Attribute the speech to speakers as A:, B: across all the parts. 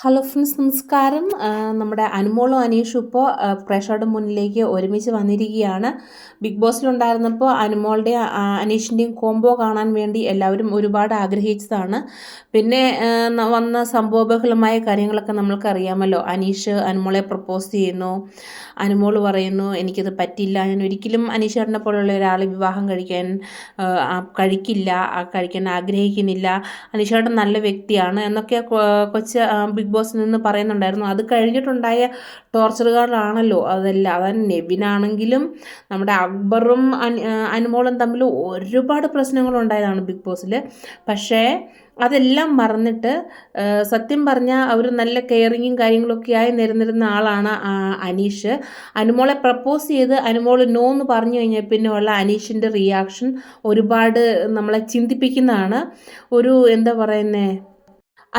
A: Hello friends നമസ്കാരം. നമ്മുടെ അനുമോളും അനീഷും ഇപ്പോൾ പ്രേക്ഷകരുടെ മുന്നിലേക്ക് ഒരുമിച്ച് വന്നിരിക്കുകയാണ്. ബിഗ് ബോസിലുണ്ടായിരുന്നപ്പോൾ അനുമോളുടെയും അനീഷിന്റെയും കോംബോ കാണാൻ വേണ്ടി എല്ലാവരും ഒരുപാട് ആഗ്രഹിച്ചതാണ്. പിന്നെ വന്ന സംഭവബഹുലമായ കാര്യങ്ങളൊക്കെ നമ്മൾക്ക് അറിയാമല്ലോ. അനീഷ് അനുമോളെ പ്രപ്പോസ് ചെയ്യുന്നു. അനുമോൾ പറയുന്നു എനിക്കത് പറ്റില്ല ഞാൻ ഒരിക്കലും അനീഷ് ചേട്ടനെ പോലുള്ള ഒരാളെ വിവാഹം കഴിക്കാൻ കഴിക്കില്ല കഴിക്കാൻ ആഗ്രഹിക്കുന്നില്ല. അനീഷ് ചേട്ടൻ നല്ല വ്യക്തിയാണ് എന്നൊക്കെ കൊച്ച് ബിഗ് ബോസിൽ നിന്ന് പറയുന്നുണ്ടായിരുന്നു. അത് കഴിഞ്ഞിട്ടുണ്ടായ ടോർച്ചറുകളാണല്ലോ അതെല്ലാം. അതായത് നെവിനാണെങ്കിലും നമ്മുടെ അക്ബറും അനുമോളും തമ്മിൽ ഒരുപാട് പ്രശ്നങ്ങളുണ്ടായതാണ് ബിഗ് ബോസിൽ പക്ഷേ അതെല്ലാം മറന്നിട്ട് സത്യം പറഞ്ഞാൽ അവർ നല്ല കെയറിങ്ങും കാര്യങ്ങളൊക്കെ ആയി നിരന്നിരുന്ന ആളാണ് അനീഷ്. അനുമോളെ പ്രപ്പോസ് ചെയ്ത് അനുമോൾ നോ എന്ന് പറഞ്ഞു കഴിഞ്ഞാൽ പിന്നെ ഉള്ള അനീഷിന്റെ റിയാക്ഷൻ ഒരുപാട് നമ്മളെ ചിന്തിപ്പിക്കുന്നതാണ്. ഒരു എന്താ പറയുന്നത്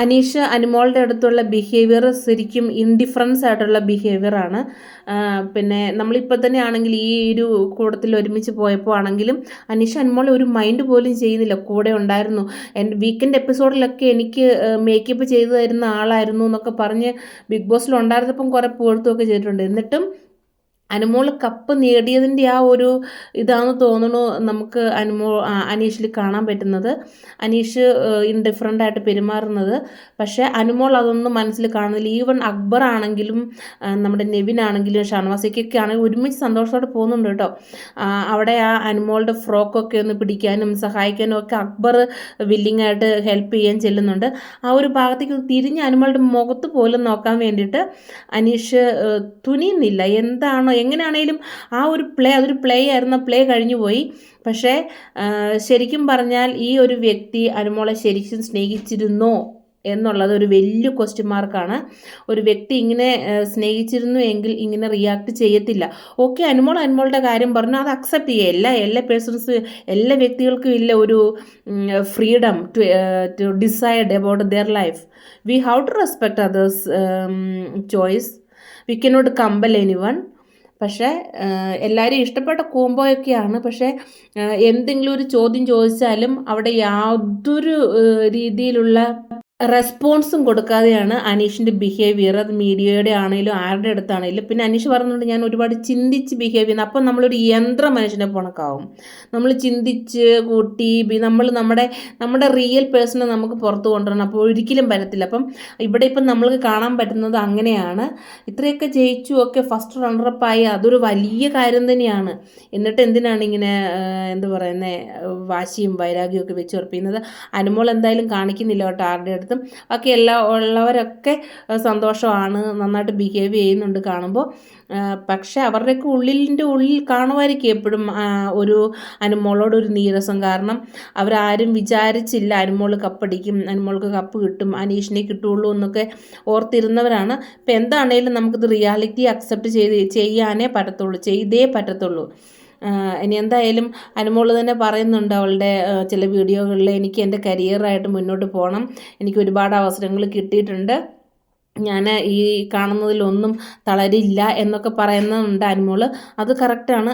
A: അനീഷ് അനുമോളുടെ അടുത്തുള്ള ബിഹേവിയർ ശരിക്കും ഇൻഡിഫറൻസ് ആയിട്ടുള്ള ബിഹേവിയർ ആണ്. പിന്നെ നമ്മളിപ്പോൾ തന്നെ ആണെങ്കിൽ ഈ ഒരു കൂടത്തിൽ ഒരുമിച്ച് പോയപ്പോൾ ആണെങ്കിലും അനീഷ് അനുമോൾ ഒരു മൈൻഡ് പോലും ചെയ്യുന്നില്ല. കൂടെ ഉണ്ടായിരുന്നു. എന്റെ വീക്കെൻഡ് എപ്പിസോഡിലൊക്കെ എനിക്ക് മേക്കപ്പ് ചെയ്തു തരുന്ന ആളായിരുന്നു എന്നൊക്കെ പറഞ്ഞ് ബിഗ് ബോസിൽ ഉണ്ടായിരുന്നപ്പം കുറേ പുകഴ്ത്തുമൊക്കെ ചെയ്തിട്ടുണ്ട്. എന്നിട്ടും അനുമോൾ കപ്പ് നേടിയതിന്റെ ആ ഒരു ഇതാണെന്ന് തോന്നുന്നു നമുക്ക് അനുമോൾ അനീഷിൽ കാണാൻ പറ്റുന്നത്. അനീഷ് ഇൻഡിഫറന്റ് ആയിട്ട് പെരുമാറുന്നത്. പക്ഷേ അനുമോൾ അതൊന്നും മനസ്സിൽ കാണുന്നില്ല. ഈവൻ അക്ബർ ആണെങ്കിലും നമ്മുടെ നെവിൻ ആണെങ്കിലും ഷാനവാസിക്കൊക്കെ ആണെങ്കിലും ഒരുമിച്ച് സന്തോഷത്തോടെ പോകുന്നുണ്ട് കേട്ടോ. അവിടെ ആ അനുമോളുടെ ഫ്രോക്കൊക്കെ ഒന്ന് പിടിക്കാനും സഹായിക്കാനും ഒക്കെ അക്ബർ വില്ലിങ് ആയിട്ട് ഹെൽപ്പ് ചെയ്യാൻ ചെല്ലുന്നുണ്ട്. ആ ഒരു ഭാഗത്തേക്ക് തിരിഞ്ഞ് അനുമോളുടെ മുഖത്ത് പോലും നോക്കാൻ വേണ്ടിയിട്ട് അനീഷ് തുനിയുന്നില്ല. എന്താണ് എങ്ങനെയാണേലും ആ ഒരു പ്ലേ അതൊരു പ്ലേ ആയിരുന്ന പ്ലേ കഴിഞ്ഞു പോയി. പക്ഷേ ശരിക്കും പറഞ്ഞാൽ ഈ ഒരു വ്യക്തി അനുമോളെ ശരിക്കും സ്നേഹിച്ചിരുന്നോ എന്നുള്ളത് ഒരു വലിയ ക്വസ്റ്റ്യൻ മാർക്കാണ് ഒരു വ്യക്തി ഇങ്ങനെ സ്നേഹിച്ചിരുന്നു എങ്കിൽ ഇങ്ങനെ റിയാക്ട് ചെയ്യത്തില്ല. ഓക്കെ അനുമോൾ അനുമോളുടെ കാര്യം പറഞ്ഞു. അത് അക്സെപ്റ്റ് ചെയ്യുക. എല്ലാ എല്ലാ പേഴ്സൺസ് എല്ലാ വ്യക്തികൾക്കും ഇല്ല ഒരു freedom to to decide about their life we have to respect others choice we cannot compel any one പക്ഷേ എല്ലാവരും ഇഷ്ടപ്പെട്ട കോംബോയൊക്കെയാണ്. പക്ഷേ എന്തെങ്കിലും ഒരു ചോദ്യം ചോദിച്ചാലും അവിടെ യാതൊരു രീതിയിലുള്ള റെസ്പോൺസും കൊടുക്കാതെയാണ് അനീഷിന്റെ ബിഹേവിയർ അത് മീഡിയയുടെ ആണെങ്കിലും ആരുടെ അടുത്താണെങ്കിലും. പിന്നെ അനീഷ് പറഞ്ഞുകൊണ്ട് ഞാൻ ഒരുപാട് ചിന്തിച്ച് ബിഹേവ് ചെയ്യുന്നത് അപ്പം നമ്മളൊരു യന്ത്ര മനുഷ്യനെ പോണക്കാവും. നമ്മൾ ചിന്തിച്ച് കൂട്ടി നമ്മൾ നമ്മുടെ നമ്മുടെ റിയൽ പേഴ്സണെ നമുക്ക് പുറത്ത് കൊണ്ടുവരണം. അപ്പോൾ ഒരിക്കലും പറ്റത്തില്ല അപ്പം ഇവിടെ ഇപ്പം നമ്മൾക്ക് കാണാൻ പറ്റുന്നത് അങ്ങനെയാണ്. ഇത്രയൊക്കെ ജയിച്ചു ഒക്കെ ഫസ്റ്റ് റണ്ണറപ്പായി അതൊരു വലിയ കാര്യം തന്നെയാണ്. എന്നിട്ട് എന്തിനാണ് ഇങ്ങനെ എന്താ പറയുന്നത് വാശിയും വൈരാഗ്യവും ഒക്കെ വെച്ച് ഉറപ്പിക്കുന്നത് അനുമോൾ എന്തായാലും കാണിക്കുന്നില്ല കേട്ടോ ആരുടെ സമയത്തും ബാക്കി എല്ലാ ഉള്ളവരൊക്കെ സന്തോഷമാണ് നന്നായിട്ട് ബിഹേവ് ചെയ്യുന്നുണ്ട് കാണുമ്പോൾ. പക്ഷെ അവരുടെയൊക്കെ ഉള്ളിലിന്റെ ഉള്ളിൽ കാണുമായിരിക്കും എപ്പോഴും ഒരു അനുമോളോട് ഒരു നീരസം. കാരണം അവരാരും വിചാരിച്ചില്ല അനുമോൾ കപ്പടിക്കും അനുമോൾക്ക് കപ്പ് കിട്ടും അനീഷിനെ കിട്ടുള്ളൂ എന്നൊക്കെ ഓർത്തിരുന്നവരാണ്. ഇപ്പം എന്താണേലും നമുക്കിത് റിയാലിറ്റി അക്സെപ്റ്റ് ചെയ്ത് ചെയ്യാനേ പറ്റത്തുള്ളൂ ചെയ്തേ പറ്റത്തുള്ളൂ. ഇനി എന്തായാലും അനുമോൾ തന്നെ പറയുന്നുണ്ട് അവളുടെ ചില വീഡിയോകളിൽ എനിക്ക് എന്റെ കരിയറായിട്ട് മുന്നോട്ട് പോകണം എനിക്ക് ഒരുപാട് അവസരങ്ങൾ കിട്ടിയിട്ടുണ്ട്. ഞാൻ ഈ കാണുന്നതിലൊന്നും തളരില്ല എന്നൊക്കെ പറയുന്നുണ്ട് അനുമോൾ അത് കറക്റ്റാണ്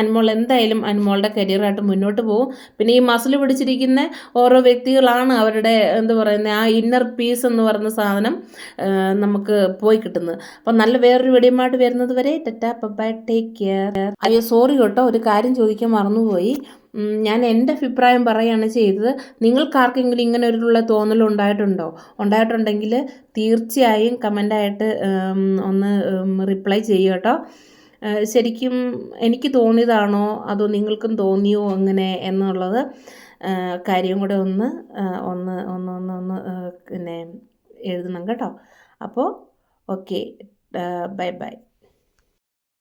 A: അനുമോൾ എന്തായാലും അനുമോളുടെ കരിയറായിട്ട് മുന്നോട്ട് പോകും. പിന്നെ ഈ മസിൽ പിടിച്ചിരിക്കുന്ന ഓരോ വ്യക്തികളാണ് അവരുടെ എന്താ പറയുന്നത് ആ ഇന്നർ പീസ് എന്ന് പറയുന്ന സാധനം നമുക്ക് പോയി കിട്ടുന്നത്. അപ്പം നല്ല വേറൊരു വെടിയുമായിട്ട് വരുന്നത് വരെ ടെറ്റാ ബൈ ടേക്ക് കെയർ അയ്യോ സോറി കേട്ടോ ഒരു കാര്യം ചോദിക്കാൻ മറന്നുപോയി. ഞാൻ എന്റെ അഭിപ്രായം പറയുകയാണ് ചെയ്തത്. നിങ്ങൾക്കാർക്കെങ്കിലും ഇങ്ങനെ ഒരുള്ള തോന്നൽ ഉണ്ടായിട്ടുണ്ടോ ഉണ്ടായിട്ടുണ്ടെങ്കിൽ തീർച്ചയായും കമന്റായിട്ട് ഒന്ന് റിപ്ലൈ ചെയ്യുക കേട്ടോ. ശരിക്കും എനിക്ക് തോന്നിയതാണോ? അതോ നിങ്ങൾക്കും തോന്നിയോ അങ്ങനെ എന്നുള്ളത് കാര്യം കൂടെ ഒന്ന് ഒന്ന് ഒന്ന് ഒന്ന് ഒന്ന് പിന്നെ എഴുതണം കേട്ടോ. അപ്പോൾ ഓക്കെ ബൈ ബൈ.